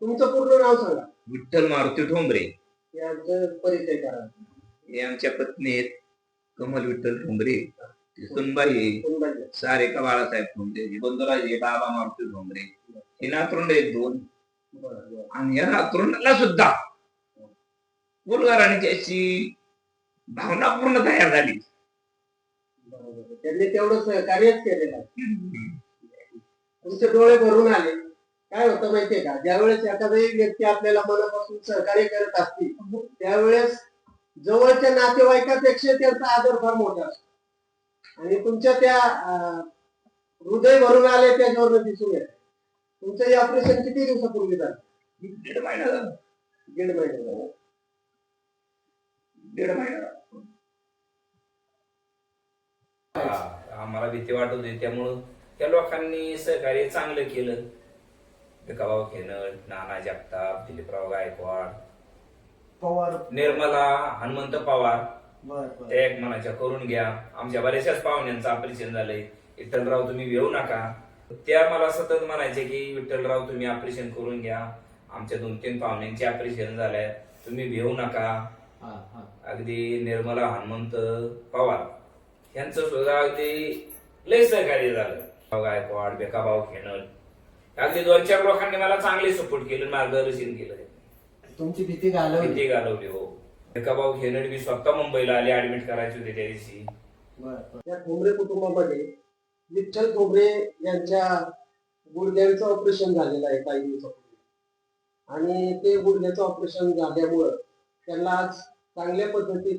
तुमचं पूर्ण नाव सांगा. विठ्ठल मारुती ठोंबरे. यांचं परिचय करा. हे आमच्या पत्नी आहेत. कमल विठ्ठल ठोंबरे. ती सुनबाई आहे. सुनबाई. सारिका बाळासाहेब ठोंबरे. हे बंधुराज हे बाबा मारुती ठोंबरे. हे नातरुंड आहेत दोन. बरं, बरं. आणि या नातरुंडाला सुद्धा मुलगाराने त्याची भावना पूर्ण तयार झाली. त्यांनी तेवढं सहकार्यच केलेलं आहे. तुमचे डोळे भरून आले. काय होतं माहितीये का? ज्यावेळेस एखादी व्यक्ती आपल्याला मनापासून सहकार्य करत असते त्यावेळेस जवळच्या नातेवाईकापेक्षा त्यांचा आदर फार मोठा असतो. आणि तुमच्या त्या हृदय भरून आले त्याच्यावर दिसून येत. तुमचं हे ऑपरेशन किती दिवसापूर्वी झालं? दीड महिना झाला. दीड महिने झाले. दीड महिना. हा, आम्हाला भीती वाटत होती. त्यामुळं त्या लोकांनी सहकार्य चांगलं केलं. भिकाभाऊ खेनळ नाना जगताप दिलीपराव गायकवाड. पवार. निर्मला हनुमंत पवार. बर बर. त्या एक मनाच्या करून घ्या. आमच्या बऱ्याचशाच पाहुण्यांचं ऑपरेशन झालंय. विठ्ठलराव तुम्ही येऊ नका. त्या मला सतत म्हणायचे की विठ्ठलराव तुम्ही ऑपरेशन करून घ्या. आमच्या दोन तीन पाहुण्यांचे ऑपरेशन झालंय. तुम्ही भिवू नका. हा हा. अगदी निर्मला हनुमंत पवार. यांचं सुद्धा अगदी लय सहकार्य झालं. भाऊ गायकवाड बेकाभाऊ खेनल अगदी दोन चार लोकांनी मला चांगले सपोर्ट केलं मार्गदर्शन केलं. तुमची भीती घालवली. भीती घालवली हो. बेकाभाऊ खेनड मी स्वतः मुंबईला आले ऍडमिट करायचे होते त्या दिवशी. या ठोंबरे कुटुंबामध्ये विठ्ठल ठोंबरे यांच्या गुडघ्यांचं ऑपरेशन झालेलं आहे काही दिवसापूर्वी. आणि ते गुडघ्याचं ऑपरेशन झाल्यामुळं त्यांना आज चांगल्या पद्धतीत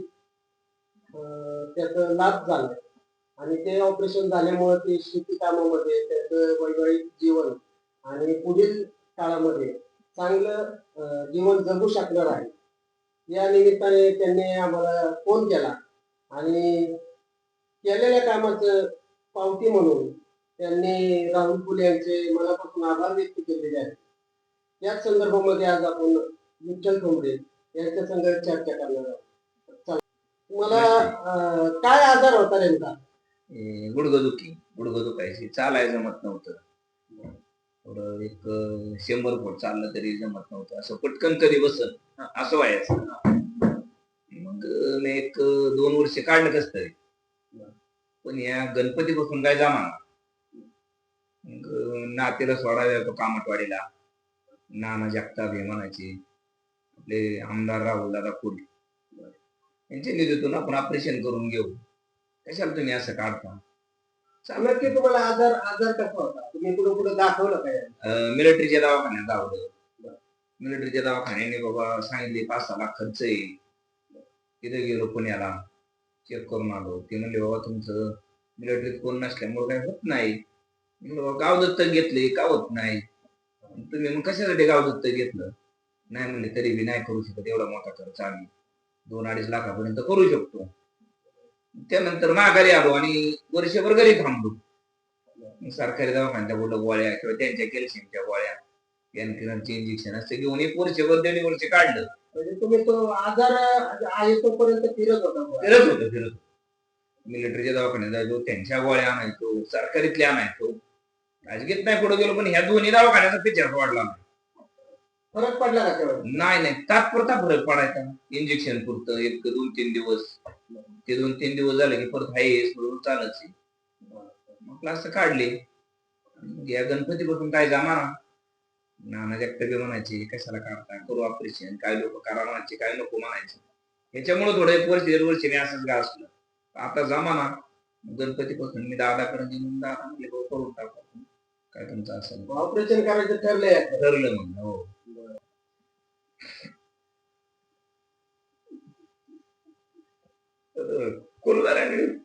त्याचा लाभ झाला आणि ते ऑपरेशन झाल्यामुळं ते शेती कामामध्ये त्याचं वैवाहिक जीवन आणि पुढील काळामध्ये चांगलं जीवन जगू शकणार आहे. या निमित्ताने त्यांनी आम्हाला फोन केला आणि केलेल्या कामाचं पावती म्हणून त्यांनी राहुल फुले यांचे मनापासून आभार व्यक्त केलेले आहेत. याच संदर्भामध्ये आज आपण विठ्ठल ठोंबरे यांच्या संघ चर्चा करणार आहोत. मला काय आजार होता त्यांचा गुडगदुखी गुडघंदुखी गुडघं दुखायची जमत नव्हतं. थोडं एक शंभर फूट चाललं तरी जमत नव्हतं. असं पटकन कधी बसत असं व्हायचं. मग मी एक दोन वर्ष काढलं कस तरी. पण या गणपती बसून काय जमा मग अं, नातीला सोडायला तो कामटवाडीला? नाना जगताप हे म्हणायचे. आपले आमदार राहुल दादा फुल यांच्या निधीतून आपण ऑपरेशन करून घेऊ. कशाला तुम्ही असं काढता? नक्की तुम्हाला आजार आजार कसा होता? तुम्ही कुठं कुठं दाखवलं काय मिलिटरीच्या दवाखान्यात आवडलं मिलिटरीच्या दवाखान्याने बाबा सांगितले पाच सहा लाख खर्च येईल. तिथे गेलो पुण्याला. चेक करून आलो. ते म्हणले बाबा तुमचं मिलिटरीत कोण नसल्यामुळे काही होत नाही. बाबा गाव दत्तक घेतले का होत नाही? तुम्ही मग कशासाठी गाव दत्तक घेतलं? नाही म्हणले तरी बी नाही करू शकत एवढा मोठा खर्च आम्ही. दोन अडीच लाखापर्यंत करू शकतो. त्यानंतर माघारी आलो आणि वर्षभर घरी थांबलो सरकारी दवाखान्याच्या बोललं गोळ्या किंवा त्यांच्या कॅल्शियमच्या गोळ्या पेनकिलरचे इंजेक्शन असते घेऊन एक वर्षभर दीड वर्ष काढलं म्हणजे तुम्ही तो आजार आहे तोपर्यंत फिरत होता. फिरत होतं फिरत मिलिटरीच्या दवाखान्यात जायचो त्यांच्या गोळ्या आणायचो सरकारीतल्या आणायचो राजगीत नाही पुढे गेलो पण ह्या दोन्ही दवाखान्याचा पिक्चर वाढला नाही. फरक पडला का तेव्हा नाही नाही. तात्पुरता फरक पडायचा. इंजेक्शन पुरतं. एक दोन तीन दिवस. ते दोन तीन दिवस झाले की परत हाय म्हणून चालच मग क्लास काढले. या गणपती बसून काय जमा नाना जगताबे म्हणायचे कशाला काढता? करू ऑपरेशन काय लोक करा म्हणायचे काय नको म्हणायचे. ह्याच्यामुळे थोडं एक वर्ष दीड वर्ष मी असंच गाजलं आता जमाना. गणपती पासून मी दादाकडे गेलो दादा म्हणले भाऊ करून टाकू. आपण. काय तुमचं असेल ऑपरेशन करायचं ठरलंय ठरलं म्हणलं हो.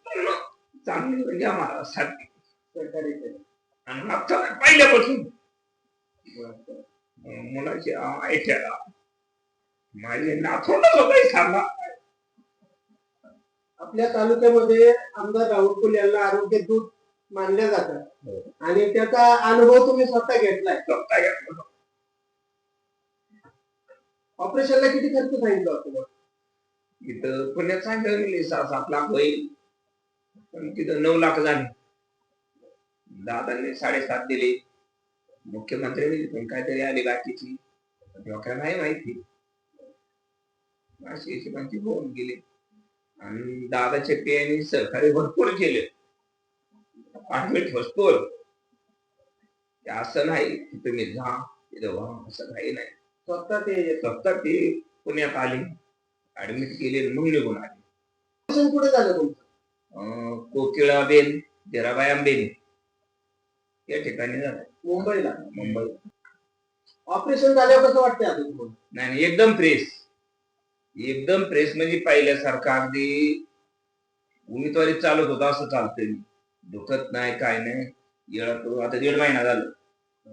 पूर्ण चांगली म्हणजे आम्हाला साठी सरकारी केलं. आणि आता पहिल्यापासून मुलाची ऐकायला माझे नाथोंडच होता सांगा आपल्या तालुक्यामध्ये आमदार राहुल फुले यांना आरोग्य दूत मानल्या जातात हो. आणि त्याचा अनुभव तुम्ही स्वतः घेतलाय स्वतः घेतलं. ऑपरेशनला किती खर्च सांगितलं होतं इथं पुण्यात सांगितलं गेले सहा सात लाख होईल. पण तिथं नऊ लाख झाले. दादांनी साडेसात दिले. मुख्यमंत्र्यांनी म्हणजे पण काहीतरी आली बाकीची. तेव्हा नाही माहिती. अशी हिशोबाची होऊन गेली. आणि दादाच्या पेयाने सहकार्य भरपूर केले. आम्ही ठसतो ते असं नाही तुम्ही जा तिथं व्हा असं काही नाही. स्वतः ते फक्त ते पुण्यात आली ऍडमिट केले मग निघून आले. कुठे झालं तुमचं? अं, कोकिळाबेन जराबाई आंबेन या ठिकाणी झालं. मुंबईला? मुंबई. ऑपरेशन झाल्यावर कसं वाटतंय आता तुम्हाला? नाही नाही, एकदम फ्रेश एकदम फ्रेश म्हणजे पहिल्यासारखं अगदी उमेदवारी चालत होता असं चालतंय. दुखत नाही काय नाही. येळा आता दीड महिना झालं.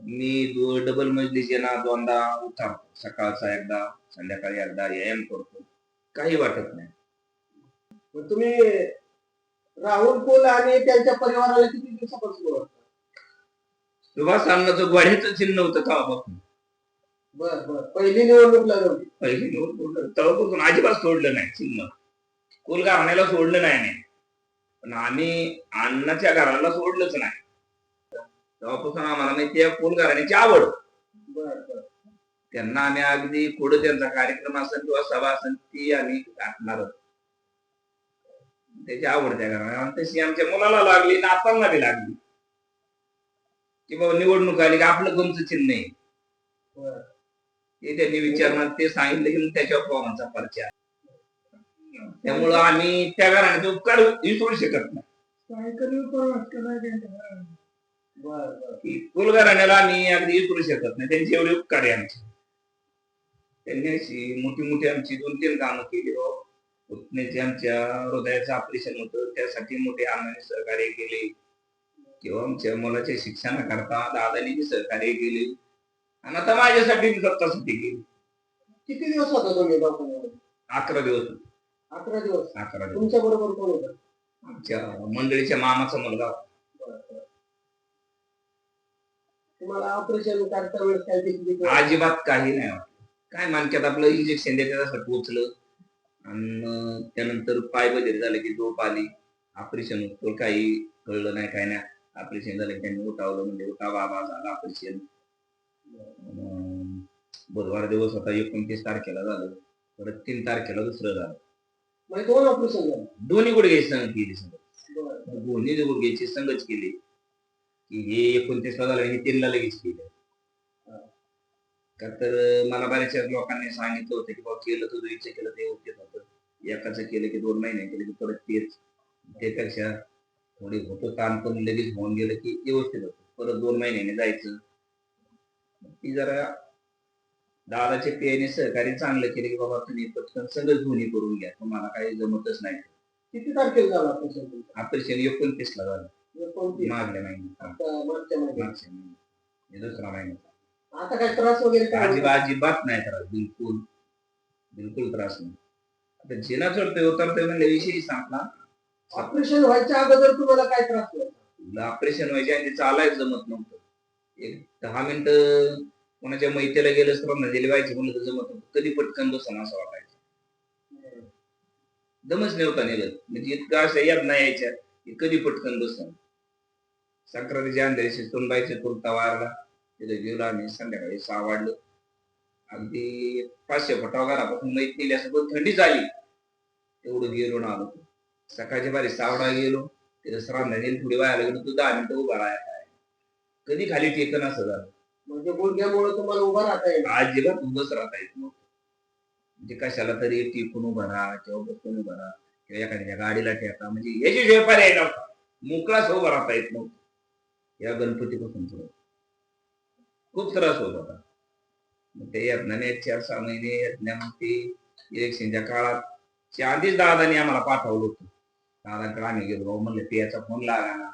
मी दो डबल मजलीचे ना दोनदा उठावतो सकाळचा एकदा संध्याकाळी एकदा व्यायाम करतो. काही वाटत नाही. मग तुम्ही राहुल कोल आणि त्यांच्या परिवाराला किती दिवसापासून ओळखता? सुभाष अन्नाचं गोड्याचं चिन्ह होतं का बाबा बर बर. पहिली निवडणूक लढवली. पहिले निवडून तेव्हापासून अजिबात सोडलं नाही चिन्ह. कोलगा आणायला सोडलं नाही नाही. पण आम्ही अण्णाच्या घराला सोडलंच नाही. तेव्हापासून आम्हाला माहिती आहे कोल घराण्याची आवड. त्यांना आम्ही अगदी पुढे त्यांचा कार्यक्रम असेल किंवा सभा असेल ती आम्ही गाठणारच त्याची आवड त्या आणि तशी आमच्या मुलाला लागली नातांना बी लागली. की बाबा निवडणूक आली की आपलं कोणतं चिन्ह आहे? बर. ते त्यांनी विचारणार ते सांगितलं की त्याच्यावर पवारांचा परिचय त्यामुळं आम्ही त्या घराण्याचे उपकार विसरू शकत नाही. बर बर. की कुलघराण्याला आम्ही अगदी विसरू शकत नाही. त्यांची एवढी उपकार आहे आमची. त्यांनी अशी मोठी मोठी आमची दोन तीन कामं केली हो. पुतण्याचे आमच्या हृदयाचं ऑपरेशन होतं. त्यासाठी मोठे आम्ही सहकार्य केले. किंवा आमच्या मुलाच्या शिक्षणाकरता दादानी सहकार्य केले. आणि आता माझ्यासाठी बी स्वतःसाठी केली. किती दिवस होता तुम्ही दवाखान्यामध्ये? अकरा दिवस. अकरा दिवस. अकरा दिवस. तुमच्या बरोबर कोण होतं? आमच्या मंडळीच्या मामाचा मुलगा बर, बर. तुम्हाला ऑपरेशन करता वेळेस काय अजिबात काही नाही. वाटलं काय मानक्यात आपलं इंजेक्शन असं टोचलं आणि त्यानंतर पाय बधीर झाले की झोप आली. ऑपरेशन होतं काही कळलं नाही काय नाही. ऑपरेशन झालं की त्यांनी उठावलं म्हणजे उठा बाबा झालं ऑपरेशन बुधवार दिवस होता एकोणतीस तारखेला झालं. परत तीन तारखेला दुसरं झालं. म्हणजे दोन ऑपरेशन झाले. दोन्ही गुडघ्याची संगत केली दोन्ही गुडघ्याची संगत केली. की हे एकोणतीसला झालं हे तीनला लगेच केलं. का तर मला बऱ्याचशा लोकांनी सांगितलं होतं की बाबा केलं तुझं इच्छा केलं ते होते होतं एकाचं केलं की दोन महिने केलं की परत तेच. त्यापेक्षा थोडे होतं काम पण लगेच होऊन गेलं की व्यवस्थित होतं. परत दोन महिन्याने जायचं. ती जरा दादाचे पेयने सहकार्य चांगलं केलं की बाबा तुम्ही पटकन सगळं दोन्ही करून घ्या. तुम्हाला काही जमतच नाही. किती तारखेला झाला ऑपरेशन एकोणतीसला झालं. मागल्या महिन्यात हा, आता मागच्या महिन्यात. मागच्या महिन्यात. हे दुसरा महिना. आता काय त्रास वगैरे काय होत? अजिबात अजिबात नाही त्रास बिलकुल. बिलकुल त्रास नाही. आता जिना चढतोय उतरतोय म्हणजे विषयी सांगला ऑपरेशन व्हायच्या अगोदर तुम्हाला काय त्रास व्हायचा ऑपरेशन व्हायचे आणि ते चालायच जमत नव्हतं. एक दहा मिनिटं कोणाच्या मैत्रीला गेलं तर नदीला व्हायचं म्हणलं तर जमत नव्हतं. कधी पटकन बसन असं वाटायचं. दमच नव्हता निघत. म्हणजे इतका अशा याद नाही यायच्या की कधी पटकन बसन संक्रांतीच्या अंधारी शिस्तून बायचे तुरता वारला. तिथे गेलो आम्ही संध्याकाळी सहा वाढलं अगदी पाचशे फटाव घरापासून मैत नेल्यासोबत थंडी झाली. तेवढं गेलो ना आलो सकाळच्या बारी सावडा गेलो. तिथे नेली थोडी वाया गेलो तू दहा मिनिटं उभा राहायला. कधी खाली टेकन असं झालं. म्हणजे गुडघ्यामुळे तुम्हाला उभा राहता येईल. अजिबात उभंच राहता येत नव्हतं. म्हणजे कशाला तरी टिकून उभा राहा किंवा बसून उभा राहा. किंवा एखाद्या गाडीला टेका म्हणजे याची पर्याय नव्हता. मोकळाच उभा राहता येत नव्हतं. या गणपतीपासून पुढे खूप त्रास होत होता. मग ते यत्नाने चार सहा महिने यत्ना मग इलेक्शनच्या काळात च्या आधीच दादाने आम्हाला पाठवलं होतं. दादाकडे आम्ही गेलो भाऊ म्हणलं पियाचा फोन लागा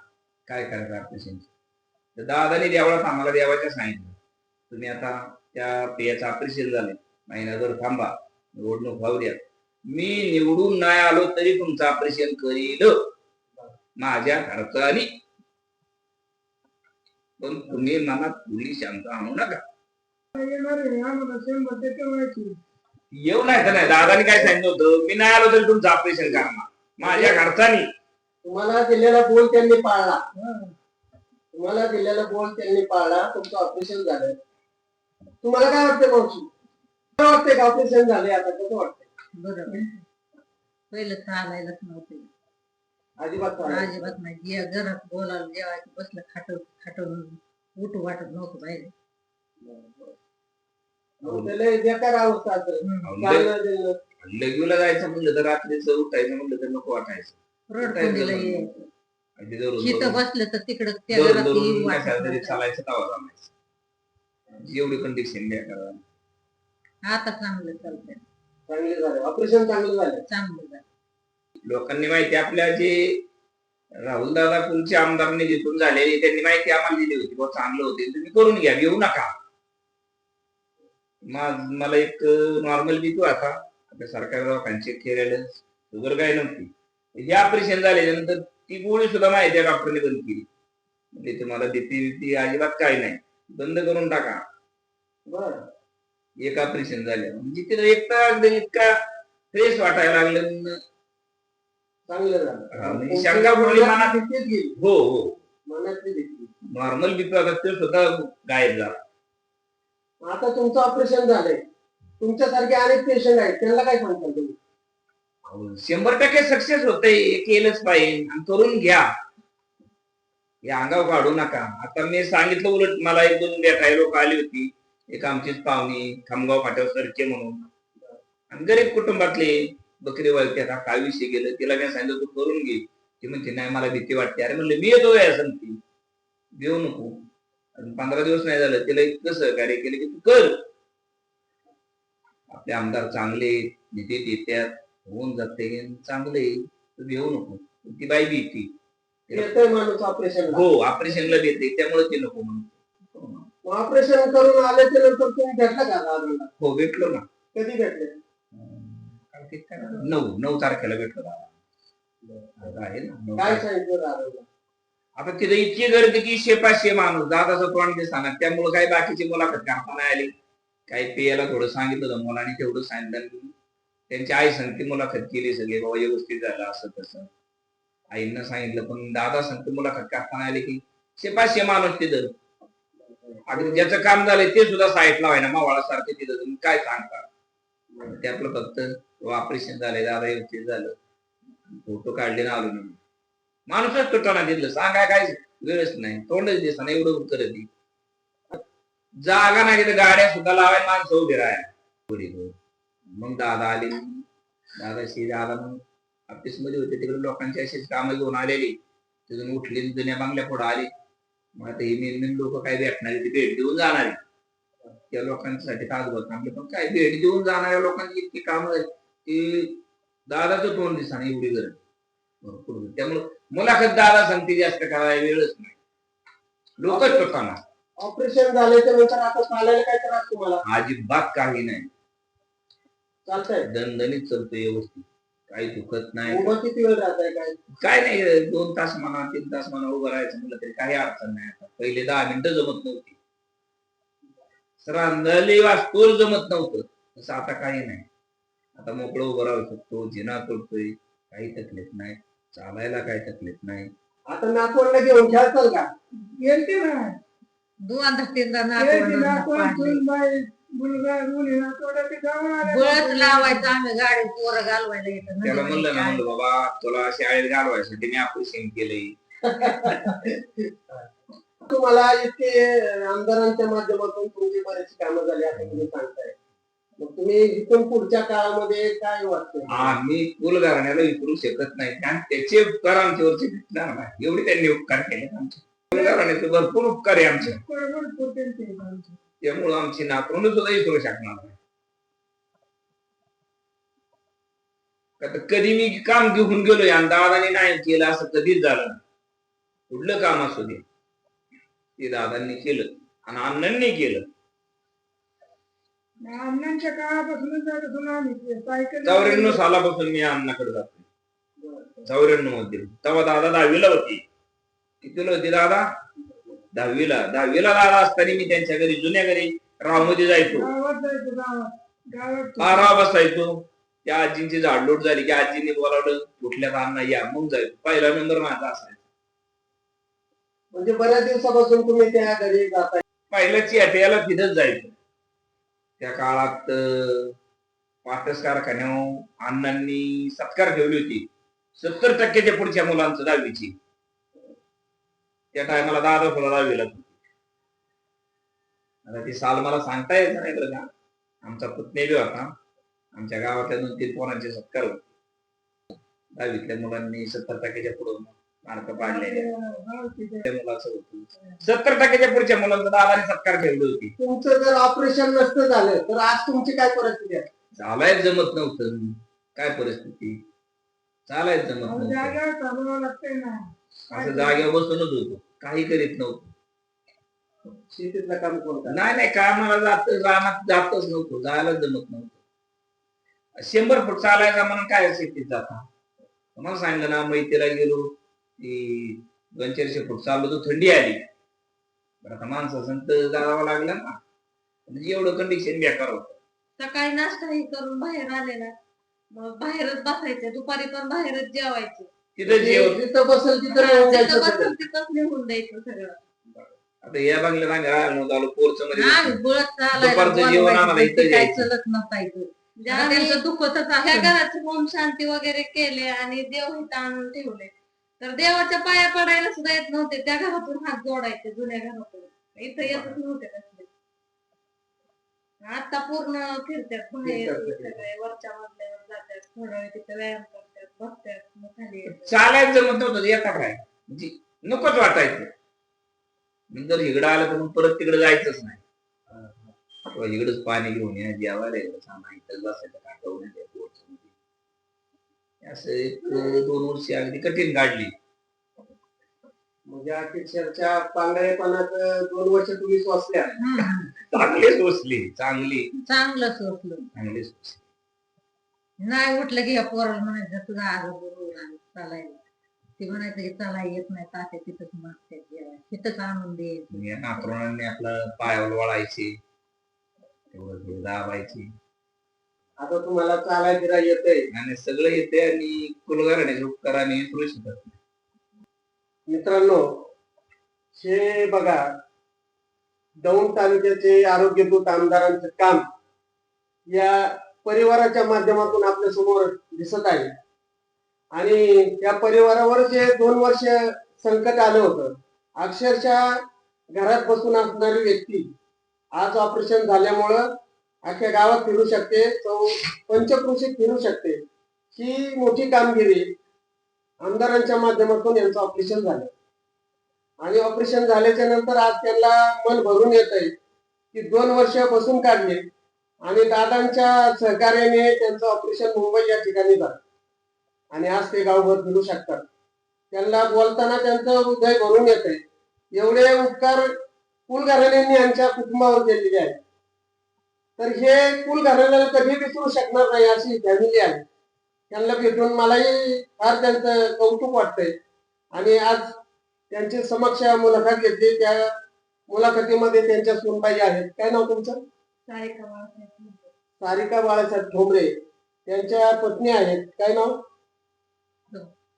काय करायचं ऑपरेशन तर दादाने देवळात आम्हाला देवाच्या सांगितलं तुम्ही आता त्या पियाचं ऑपरेशन झाले महिनाभर थांबा. निवडणूक व्हाऊ द्या. मी निवडून नाही आलो तरी तुमचं ऑपरेशन करील माझ्या खर्चाने पण तुम्ही मनात पोलीस शांत आणू नका. येऊ नाही तर नाही. दादाने काय सांगितलं होतं? मी नाही आलो तरी तुमचं ऑपरेशन करणार माझ्या खर्चाने तुम्हाला दिलेला बोल त्यांनी पाळला. तुम्हाला दिलेला बोल त्यांनी पाळला. तुमचं ऑपरेशन झालं. तुम्हाला काय वाटतं मावशी? काय वाटतंय का ऑपरेशन झाले आता कसं वाटतंय? बरोबर पहिलं चालायलाच नव्हते. अजिबात चालत. अजिबात नाही. जे घरात बोलायला जेवायचं बसलं खाटव खाटवून उठू वाटत नव्हतं बाहेर. मग त्याला बेकार अवस्था असेल. हम्म. चालणं बिलणं. लगीला जायचं म्हणलं तर रात्रीचं उठायचं म्हणलं तर नको वाटायचं. तिथं बसलं तर तिकडं त्या जवळ घरात येऊ जवळ वाटत कशाला तरी नव्हतं. चालायचं तवा जमायचं एवढी कंडिशन आता चांगलं चालतंय. चांगले झाले. ऑपरेशन चांगलं झालं. चांगलं झालं. लोकांनी माहिती आपल्या जे राहुल दादा कुलचे आमदारने जिथून झालेली त्यांनी माहिती आम्हाला दिली होती. बहुत चांगलं होते. तुम्ही करून घ्या येऊ नका. मला एक नॉर्मल बीपी होता आपल्या सरकारी दवाखान्याचे चेक केलेलं. शुगर काय नव्हती. हे ऑपरेशन झाल्यानंतर ती गोळी सुद्धा माहिती आहे डॉक्टरने बंद केली. म्हणजे तुम्हाला बीपी बीपी अजिबात काही नाही. बंद करून टाका. बर. एक ऑपरेशन झालं. म्हणजे तिला एक तर अगदी इतका फ्रेश वाटायला लागलं. चांगलं हा, झालं म्हणजे शंका पडली मनात. भीतीच गेली हो हो. मनातली भीती नॉर्मल बीपी होता ते सुद्धा गायब झाला. आता तुमचं ऑपरेशन झालंय. तुमच्यासारखे अनेक पेशंट आहेत. त्यांना काय सांगताल तुम्ही? शंभर टक्के सक्सेस होतंय. हे केलंच पाहिजे. आणि करून घ्या. हे अंगाव काढू नका. आता मी सांगितलं उलट मला एक दोन भेटाय लोक आली होती. एक आमचीच पाहुणी खामगाव फाट्यावर सरके म्हणून. आणि गरीब कुटुंबातले. बकरी वळते आता काय विषय गेलं तिला काय सांगितलं तू करून घे. ती म्हणते नाही मला भीती वाटते. अरे म्हणलं मी येतो या संगती देऊ नको. पंधरा दिवस नाही झालं. तिला इतकं सहकार्य केलं की तू कर. आपले आमदार चांगले निधीत येत्यात होऊन जाते चांगले तू घेऊ नको. ती बाई बी ती येतोय माणूस ऑपरेशन हो ऑपरेशनला देते त्यामुळे ते नको म्हणून. ऑपरेशन करून आल्याच्यानंतर तुम्ही भेटला का हो भेटलो ना. कधी भेटले? ते? नऊ नऊ तारखेला भेटलो दादा. आता आहे ना नऊ काय तारखेला. सांगितलं दादांना आता तिथे इतकी गर्दी की शे पाचशे माणूस दादाचं तोंड दिसताना त्यामुळे काही बाकीची मुलाखत करता नाही आली काही पेयाला थोडं सांगितलं होतं मुलांनी तेवढं सांगितलं त्यांची आई सांगते मुलाखत केली सगळी बाबा व्यवस्थित झालं असं तसं आईनं सांगितलं पण दादा सांगते मुलाखत करताना आले की शे पाचशे माणूस तिथं अगदी ज्याचं काम झालंय ते सुद्धा साईटला आहे ना मावाळा सारखे तिथं तुम्ही काय सांगता ते आपलं फक्त ऑपरेशन झालंय दादा झालं. फोटो काढले ना आलो मी. माणूसच तुटाना दिलं सांगा काय वेळच नाही. तोंडच दिसताना एवढं करत जागा नाही तिथे गाड्या सुद्धा लावाय माणसं उभी राहायला हो. मग दादा आले. दादाशी दादा मग ऑफिसमध्ये होते. तिकडे लोकांची अशीच कामं घेऊन आलेली. तिथून उठली जुन्या बांगल्या पुढे आली. मग आता हे मेन लोक काय भेटणार ती भेट देऊन जाणार त्या लोकांसाठी काज बघ आपले पण काय भेट देऊन जाणाऱ्या लोकांची इतकी कामं की दादाचं तोंड दिसणार एवढी गरज. भरपूर त्यामुळे मुलाखत दादा सांगते जास्त करायला वेळच नाही. लोकच टोकाना ऑपरेशन झाल्याच्यानंतर आता चालायला काय त्रास तुम्हाला? अजिबात काही नाही. चालतंय. दणदणीत चालतो व्यवस्थित. काही दुखत नाही. उभं किती वेळ राहत आहे काय? काय नाही दोन तास म्हणा तीन तास म्हणा उभं राहायचं म्हणलं तरी काही अडचण नाही आता. पहिले दहा मिनिटं जमत नव्हती. रांधली वास्तूर जमत नव्हतं. तसं आता काही नाही. आता मोकळं उभं राहू शकतो जिना करतोय काही तकलीफ नाही चालायला काही तकलीफ नाही. आता नागपूरला घेऊन खेळताल का? गेलते ना. दोनदा तीनदा. बळच लावायचं आम्ही गाडी पोरं घालवायला येतं त्याला म्हणलं ना म्हणलं बाबा तुला शाळेत घालवायसाठी मी ऑपरेशन केलंय. तुम्हाला इतके आमदारांच्या माध्यमातून तुमची बरीचशी कामं झाली असं तुम्ही सांगताय. तुम्ही इथून पुढच्या काळामध्ये काय वाटतं? आम्ही कुलगारण्याला विसरू शकत नाही. आणि त्याचे उपकार आमच्यावरचे भेटणार नाही. एवढे त्यांनी उपकार केले आमचे. कुलगारण्याचे भरपूर उपकार आहे आमचे. त्यामुळे आमची नातवंड सुद्धा विसरू शकणार नाही. आता कधी मी काम घेऊन गेलोय आणि दादाने नाही केलं असं कधीच झालं. कुठलं काम असू दे. ते दादांनी केलं आणि अण्णांनी केलं. अण्णांच्या काळापासूनच जात होतो ना आम्ही ते सायकल चौऱ्याण्णव सालापासून मी अण्णाकडे जातो. चौऱ्याण्णवमध्ये. तेव्हा दादा दहावीला होती. कितीला होती दादा? दहावीला. दहावीला दादा असताना मी त्यांच्या घरी जुन्या घरी रावमध्ये जायचो गावात. बारा बसायचो. त्या आजींची झाडलोट झाली. की आजींनी बोलावलं कुठल्या अण्णा या? मग जायचो. पहिला नंबर माझा असायचा. म्हणजे बऱ्याच दिवसापासून तुम्ही त्या घरी जाताय. पहिल्याची याला तिथंच जायचं. त्या काळात अं, पाटस कारखान्यावर अण्णांनी सत्कार ठेवली होती. सत्तर टक्क्याच्या पुढच्या मुलांचं दहावीची. त्या टायमाला दहा फुला दहावीला आता ती साल मला सांगता येत नाही बरं का. आमचा पुतणे बी होता. आमच्या गावातल्या दोन तीन पोरांचे सत्कार होते. दहावीतल्या मुलांनी सत्तर टक्क्याच्या पुढे मार्क पाडले त्या मुलाचं होतं. सत्तर टक्क्याच्या पुढच्या मुलांचा दादाने सत्कार ठेवली होती. तुमचं जर ऑपरेशन नसतं झालं तर आज तुमची काय परिस्थिती आहे? चालायच जमत नव्हतं. काय परिस्थिती? चालायच जमत नव्हतं. असं जागेवर बसूनच होतो. काही करीत नव्हतो. शेतीतलं काम करतं? नाही नाही कामाला जात रानात जातच नव्हतो. जायलाच जमत नव्हतं. शंभर फूट चालायचा म्हणून काय शेतीत जाता? मला सांगितलं ना मैतीला गेलो. की दोन चारशे फूट चाललो तर थंडी आली. बरं आता माणसं संत जावं लागलं ना. म्हणजे एवढं कंडिशन बेकार होत. सकाळी नाश्ताही करून बाहेर आले ना मग बाहेरच बसायचं दुपारी पण बाहेरच जेवायचं. तिथं जेवण जिथं बसेल तिथं हा, जायचं तिथंच निघून द्यायचं सगळं. आता या आम्ही राहायला नव्हतो आलो पोरचं मध्ये बुळत चालायला दुपारचं जेवण आम्हाला बोलवायचं, इथं ते काय द्यायचं. चलत नसायचं. म्हणजे आता आम्ही त्यांचं दुखतच आहे घराची होम शांती वगैरे केले आणि देव इथं आणून ठेवले तर देवाच्या पाया पडायला सुद्धा येत नव्हते. त्या घरातून हात जोडायचे जुन्या घरातून. इथं येतच नव्हते कसले आता पूर्ण फिरतात बाहेर. सगळे. वरच्या मजल्यावर जातात थोडा वेळ तिथे व्यायाम करतात बसतात मग खाली येतात. चालायचं जमत नव्हतं येता काय म्हणजे नकोच वाटायचं. जर इकडं आलं तर मग परत तिकडे जायचंच नाही. किंवा इकडंच पाणी घेऊन या जेवायला यायचं सामान इथंच बसायचं काढून असं एक दोन वर्ष अगदी कठीण काढली म्हणजे अखेरच्या पांढरेपणात दोन वर्ष तुम्ही सोसल्या. चांगली सोसली चांगली. चांगलं सोचलं चांगली सोसली. नाही उठलं की या पोराला म्हणायचं तुझा आज बरोबर चालायला. ते म्हणायचं की चला येत नाही तात्या तिथंच मागते तिथंच आणून दे. या नातरुणांनी आपलं पायावर वळायचे. तेवढं दाबायची. आता तुम्हाला चालाय फिरा येतय. आणि सगळं येते आणि कुलगारण्याचे उपकार आणि करू शकत मित्रांनो हे बघा दौंड तालुक्याचे आरोग्य दूत आमदारांचं काम या परिवाराच्या माध्यमातून आपल्यासमोर दिसत आहे. आणि त्या परिवारावर जे दोन वर्ष संकट आलं होतं. अक्षरशः घरात बसून असणारी व्यक्ती आज ऑपरेशन झाल्यामुळं अख्ख्या गावात फिरू शकते तो पंचकृषीत फिरू शकते. ही मोठी कामगिरी आमदारांच्या माध्यमातून यांचं ऑपरेशन झालं. आणि ऑपरेशन झाल्याच्यानंतर आज त्यांना मन भरून येत आहे की दोन वर्ष बसून काढले आणि दादांच्या सहकार्याने त्यांचं ऑपरेशन मुंबई या ठिकाणी झालं. आणि आज ते गावभर फिरू शकतात. त्यांना बोलताना त्यांचं हृदय भरून येत आहे एवढे उपकार कुलघराण्यांनी यांच्या कुटुंबावर केलेले आहेत. तर हे कुलघराण्याला कधी विसरू शकणार नाही अशी फॅमिली आहे. त्यांना भेटून मलाही फार त्यांचं कौतुक वाटतंय. आणि आज त्यांची समक्ष मुलाखत घेतली. त्या मुलाखतीमध्ये त्यांच्या सुनबाई आहेत. काय नाव तुमचं? सारिका बाळासाहेब ठोंबरे. त्यांच्या पत्नी आहेत. काय नाव?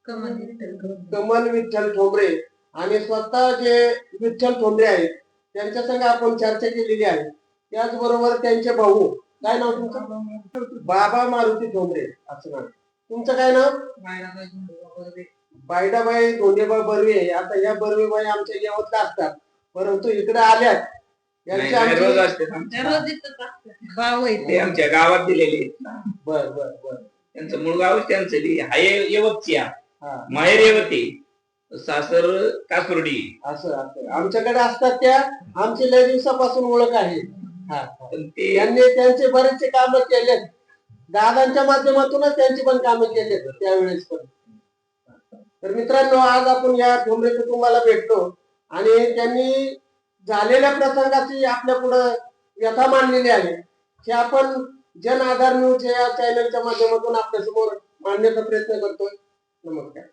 कमल विठ्ठल गवळी. कमल विठ्ठल ठोंबरे. आणि स्वतः जे विठ्ठल ठोंबरे आहेत त्यांच्या संग आपण चर्चा केलेली आहे. त्याचबरोबर त्यांचे भाऊ. काय नाव तुमचं? बाबा मारुती ठोंबरे असं नाव तुमचं काय नाव. बायडाबाई धोंडेबा बर्वे. आता या बर्वेबाई आमच्या यवतला असतात. परंतु इकडे आल्यात. आमच्या. गावात दिलेले. बर बर बर. त्यांचं मूळ गावच त्यांचं ली- हाय येवतची. हा. माहेर येवती. सासर कासुर्डी. असं असं. आमच्याकडे असतात त्या. आमची लय दिवसापासून ओळख आहे. पण ते त्यांचे बरेचसे काम केले दादांच्या माध्यमातूनच त्यांची पण कामं केलेत त्यावेळेस पण. तर मित्रांनो आज आपण या ठोंबरे कुटुंबाला भेटलो आणि त्यांनी झालेल्या प्रसंगाची आपल्या पुढे व्यथा मांडलेली आहे. हे आपण जन आधार न्यूज या चॅनलच्या माध्यमातून आपल्यासमोर मांडण्याचा प्रयत्न करतोय. नमस्कार.